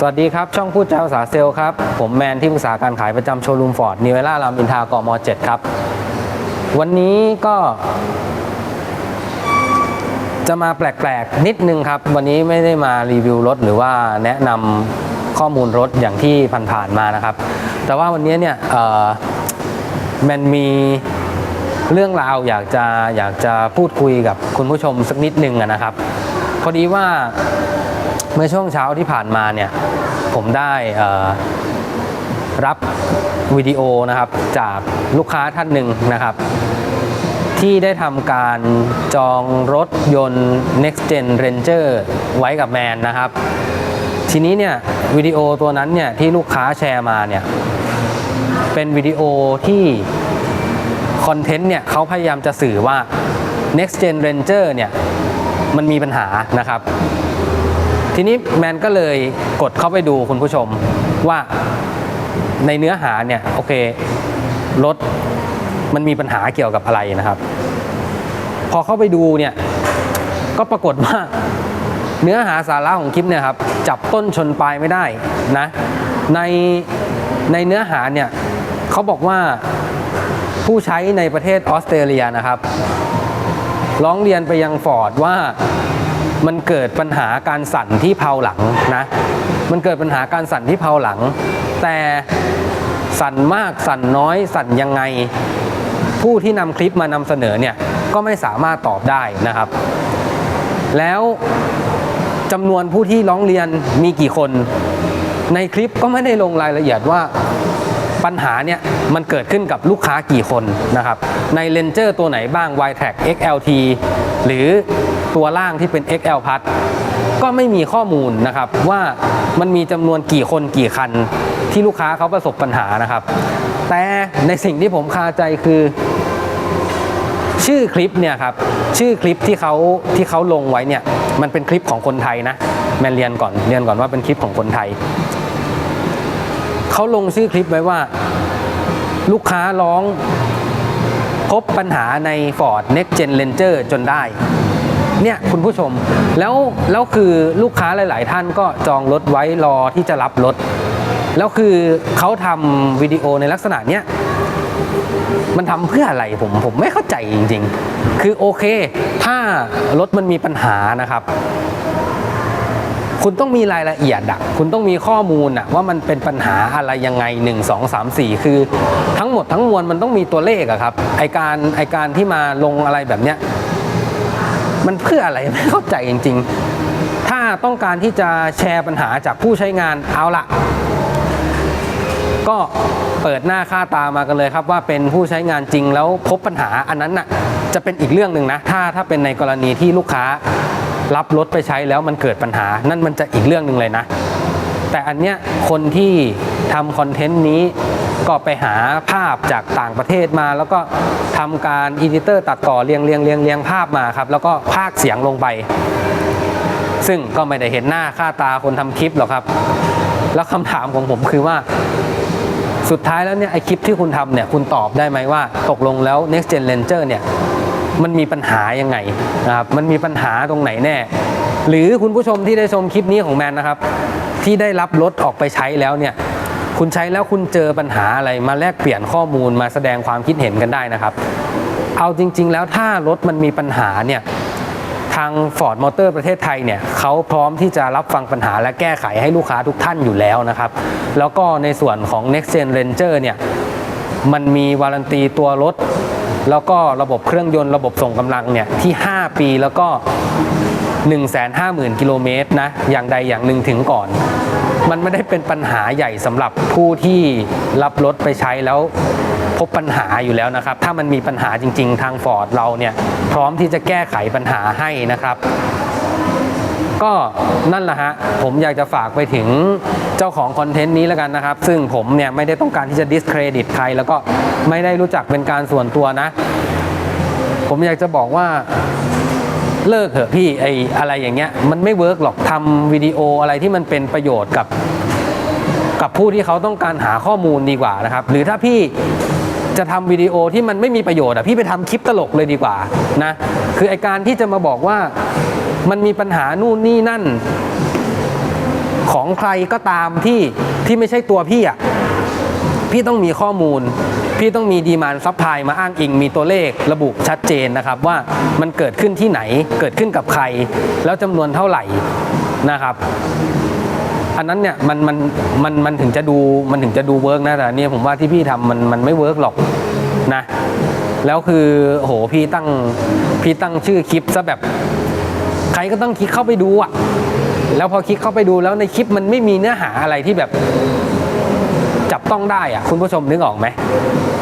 สวัสดีครับ ช่องพูดเจ้าสาเซลลครับ ผมแมนที่ปรึกษาการขายประจำโชว์รูมฟอร์ดนิเวล่ารามอินทากม7ครับ วันนี้ก็ จะมาแปลกๆ นิดนึงครับ วันนี้ไม่ได้มารีวิวรถหรือว่าแนะนำข้อมูลรถอย่างที่ผ่านๆมานะครับ แต่ว่าวันนี้เนี่ยเอ่อมันมีเรื่องราวอยากจะอยากจะพูดคุยกับคุณผู้ชมสักนิดนึงนะครับ พอดีว่า เมื่อช่วงเช้าที่ผ่านมาเนี่ยผมได้รับวิดีโอนะครับจากลูกค้าท่านหนึ่งนะครับ ที่ได้ทำการจองรถยนต์ Next Gen Ranger ไว้กับแมนนะครับ ทีนี้เนี่ยวิดีโอตัวนั้นเนี่ยที่ลูกค้าแชร์มาเนี่ยเป็นวิดีโอที่คอนเทนต์เนี่ยเขาพยายามจะสื่อว่า Next Gen Ranger เนี่ยมันมีปัญหานะครับ ทีนี้แมนก็เลยกดเข้าไปดูคุณผู้ชมว่าในเนื้อหาเนี่ยโอเครถมันมีปัญหาเกี่ยวกับอะไรนะครับ พอเข้าไปดูเนี่ยก็ปรากฏว่าเนื้อหาสาระของคลิปเนี่ยครับจับต้นชนปลายไม่ได้นะในในเนื้อหาเนี่ยเขาบอกว่าผู้ใช้ในประเทศออสเตรเลียนะครับ ร้องเรียนไปยังฟอร์ดว่า มันเกิดปัญหาการสั่นที่เพลาหลังนะ มันเกิดปัญหาการสั่นที่เพลาหลัง แต่สั่นมากสั่นน้อยสั่นยังไง ผู้ที่นำคลิปมานำเสนอเนี่ยก็ไม่สามารถตอบได้นะครับ แล้วจำนวนผู้ที่ร้องเรียนมีกี่คน ในคลิปก็ไม่ได้ลงรายละเอียดว่าปัญหาเนี่ยมันเกิดขึ้นกับลูกค้ากี่คนนะครับ ในเลนเจอร์ตัวไหนบ้าง y t r a c XLT หรือ ตัวล่างที่เป็น XL Plus ก็ไม่มีข้อมูลนะครับว่ามันมีจำนวนกี่คนกี่คันที่ลูกค้าเขาประสบปัญหานะครับ แต่ในสิ่งที่ผมคาใจคือ ชื่อคลิปเนี่ยครับชื่อคลิปที่เขาที่เขาลงไว้เนี่ยมันเป็นคลิปของคนไทยนะแมนเรียนก่อนเรียนก่อนว่าเป็นคลิปของคนไทยเขาลงชื่อคลิปไว้ว่า ลูกค้าร้องพบปัญหาใน Ford Next Gen Ranger จนได้ เนี่ยคุณผู้ชม แล้วแล้วคือลูกค้าหลาย ๆ ท่านก็จองรถไว้รอที่จะรับรถ แล้วคือเขาทำวิดีโอในลักษณะเนี้ยมันทำเพื่ออะไรผมผมไม่เข้าใจจริง ๆ คือโอเค ถ้ารถมันมีปัญหานะครับ คุณต้องมีรายละเอียดอะคุณต้องมีข้อมูลอะว่ามันเป็นปัญหาอะไรยังไง 1 2 3 4 คือทั้งหมดทั้งมวลมันต้องมีตัวเลขอะครับไอการไอการที่มาลงอะไรแบบเนี้ย มันเพื่ออะไรไม่เข้าใจจริง ๆ ถ้าต้องการที่จะแชร์ปัญหาจากผู้ใช้งานเอาละก็เปิดหน้าค่าตามากันเลยครับว่าเป็นผู้ใช้งานจริงแล้วพบปัญหาอันนั้นน่ะจะเป็นอีกเรื่องหนึ่งนะ ถ้าถ้าเป็นในกรณีที่ลูกค้ารับรถไปใช้แล้วมันเกิดปัญหา นั่นมันจะอีกเรื่องหนึ่งเลยนะ แต่อันเนี้ยคนที่ทำคอนเทนต์นี้ ก็ไปหาภาพจากต่างประเทศมา แล้วก็ทำการอีดิเตอร์ตัดต่อเรียงเรียงเรียงเรียงภาพมาครับ แล้วก็พากเสียงลงไป ซึ่งก็ไม่ได้เห็นหน้าค่าตาคนทำคลิปหรอกครับ แล้วคำถามของผมคือว่าสุดท้ายแล้วเนี่ยไอคลิปที่คุณทำเนี่ยคุณตอบได้ไหมว่าตกลงแล้ว next gen ranger เนี่ยมันมีปัญหายังไงนะครับมันมีปัญหาตรงไหนแน่ หรือคุณผู้ชมที่ได้ชมคลิปนี้ของแมนนะครับ ที่ได้รับรถออกไปใช้แล้วเนี่ย คุณใช้แล้วคุณเจอปัญหาอะไรมาแลกเปลี่ยนข้อมูลมาแสดงความคิดเห็นกันได้นะครับ เอาจริง ๆ แล้วถ้ารถมันมีปัญหาเนี่ยทาง Ford Motor ประเทศไทยเนี่ยเขาพร้อมที่จะรับฟังปัญหาและแก้ไขให้ลูกค้าทุกท่านอยู่แล้วนะครับ แล้วก็ในส่วนของ Next Gen Ranger เนี่ยมันมีวารันตีตัวรถ แล้วก็ระบบเครื่องยนต์ระบบส่งกำลังเนี่ยที่ 5 ปีแล้วก็ 150,000 กิโลเมตรนะอย่างใดอย่างหนึ่งถึงก่อน มันไม่ได้เป็นปัญหาใหญ่สำหรับผู้ที่รับรถไปใช้แล้วพบปัญหาอยู่แล้วนะครับ ถ้ามันมีปัญหาจริง ๆ ทางฟอร์ดเราเนี่ยพร้อมที่จะแก้ไขปัญหาให้นะครับ ก็นั่นแหละฮะ ผมอยากจะฝากไปถึงเจ้าของคอนเทนต์นี้แล้วกันนะครับ ซึ่งผมเนี่ยไม่ได้ต้องการที่จะดิสเครดิตใคร แล้วก็ไม่ได้รู้จักเป็นการส่วนตัวนะ ผมอยากจะบอกว่า เลิกเถอะพี่ไออะไรอย่างเงี้ยมันไม่เวิร์กหรอกทำวิดีโออะไรที่มันเป็นประโยชน์กับ กับผู้ที่เขาต้องการหาข้อมูลดีกว่านะครับ หรือถ้าพี่จะทำวิดีโอที่มันไม่มีประโยชน์อะพี่ไปทำคลิปตลกเลยดีกว่านะคือไอการที่จะมาบอกว่ามันมีปัญหานู่นนี่นั่น ของใครก็ตามที่ที่ไม่ใช่ตัวพี่อะพี่ต้องมีข้อมูล พี่ต้องมีดีมานซัพพลายมาอ้างอิง มีตัวเลขระบุชัดเจนนะครับว่ามันเกิดขึ้นที่ไหนเกิดขึ้นกับใคร แล้วจำนวนเท่าไหร่นะครับอันนั้นเนี่ยมันมันมันมันถึงจะดูมันถึงจะดูเวิร์กนะแต่นเนี่ยผมว่าที่พี่ทำมันมันไม่เวิร์กหรอกนะแล้วคือโหพี่ตั้งพี่ตั้งชื่อคลิปซะแบบ ใครก็ต้องคลิกเข้าไปดูอะแล้วพอคลิกเข้าไปดูแล้วในคลิปมันไม่มีเนื้อหาอะไรที่แบบ จับต้องได้อะคุณผู้ชมนึกออกไหม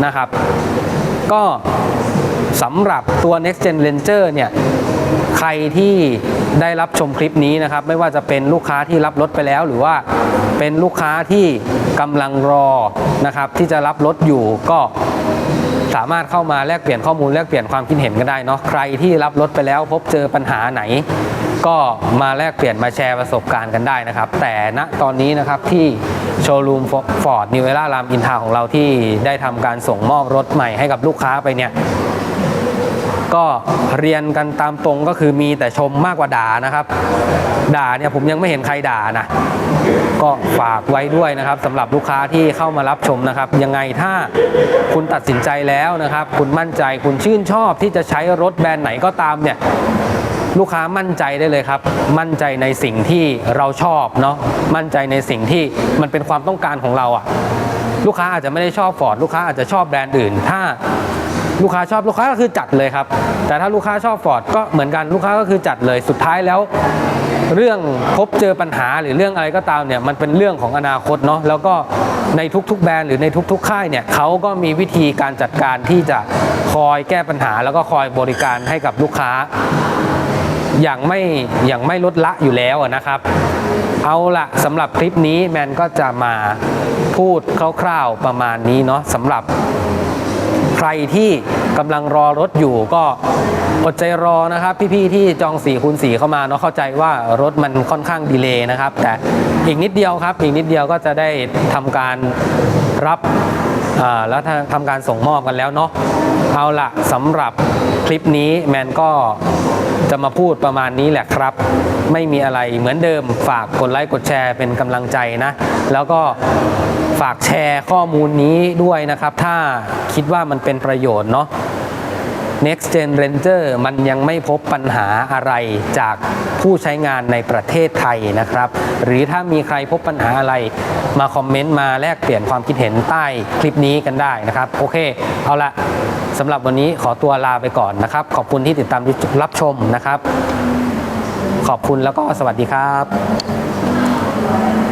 นะครับ ก็สำหรับตัว Next Gen Ranger เนี่ยใครที่ได้รับชมคลิปนี้นะครับ ไม่ว่าจะเป็นลูกค้าที่รับรถไปแล้ว หรือว่าเป็นลูกค้าที่กำลังรอนะครับ ที่จะรับรถอยู่ก็สามารถเข้ามาแลกเปลี่ยนข้อมูลแลกเปลี่ยนความคิดเห็นกันได้เนาะใครที่รับรถไปแล้วพบเจอปัญหาไหน ก็มาแลกเปลี่ยนมาแชร์ประสบการณ์กันได้นะครับ แต่ณตอนนี้นะครับที่ โชว์รูมฟอร์ดนิวเวล่ารามอินทาของเราที่ได้ทำการส่งมอบรถใหม่ให้กับลูกค้าไปเนี่ยก็เรียนกันตามตรงก็คือมีแต่ชมมากกว่าด่านะครับ ด่าเนี่ยผมยังไม่เห็นใครด่านะก็ฝากไว้ด้วยนะครับสำหรับลูกค้าที่เข้ามารับชมนะครับ ยังไงถ้าคุณตัดสินใจแล้วนะครับ คุณมั่นใจคุณชื่นชอบที่จะใช้รถแบรนด์ไหนก็ตามเนี่ย ลูกค้ามั่นใจได้เลยครับ มั่นใจในสิ่งที่เราชอบเนาะมั่นใจในสิ่งที่มันเป็นความต้องการของเราอะลูกค้าอาจจะไม่ได้ชอบฟอร์ดลูกค้าอาจจะชอบแบรนด์อื่น ถ้าลูกค้าชอบลูกค้าก็คือจัดเลยครับ แต่ถ้าลูกค้าชอบฟอร์ดก็เหมือนกันลูกค้าก็คือจัดเลยสุดท้ายแล้ว เรื่องพบเจอปัญหาหรือเรื่องอะไรก็ตามเนี่ยมันเป็นเรื่องของอนาคตเนาะแล้วก็ในทุกๆ แบรนด์หรือในทุก ๆ ค่ายเนี่ยเขาก็มีวิธีการจัดการที่จะคอยแก้ปัญหา แล้วก็คอยบริการให้กับลูกค้า อย่างไม่อย่างไม่ลดละอยู่แล้วนะครับ เอาละสำหรับคลิปนี้แมนก็จะมาพูดคร่าวๆประมาณนี้เนาะสำหรับใครที่กำลังรอรถอยู่ก็อดใจรอนะครับ พี่ๆที่จอง4คูณ4เข้ามาเนาะเข้าใจว่ารถมันค่อนข้างดีเลย์นะครับ แต่อีกนิดเดียวครับ อีกนิดเดียวก็จะได้ทำการรับ แล้วทำการส่งมอบกันแล้วเนาะเอาละสำหรับคลิปนี้แมนก็จะมาพูดประมาณนี้แหละครับ ไม่มีอะไรเหมือนเดิมฝากกดไลค์กดแชร์เป็นกำลังใจนะ แล้วก็ฝากแชร์ข้อมูลนี้ด้วยนะครับ ถ้าคิดว่ามันเป็นประโยชน์เนาะ Next Gen Ranger มันยังไม่พบปัญหาอะไรจากผู้ใช้งานในประเทศไทยนะครับ หรือถ้ามีใครพบปัญหาอะไร มาคอมเมนต์มาแลกเปลี่ยนความคิดเห็นใต้คลิปนี้กันได้นะครับ โอเค เอาละสำหรับวันนี้ขอตัวลาไปก่อนนะครับ ขอบคุณที่ติดตามรับชมนะครับ ขอบคุณแล้วก็สวัสดีครับ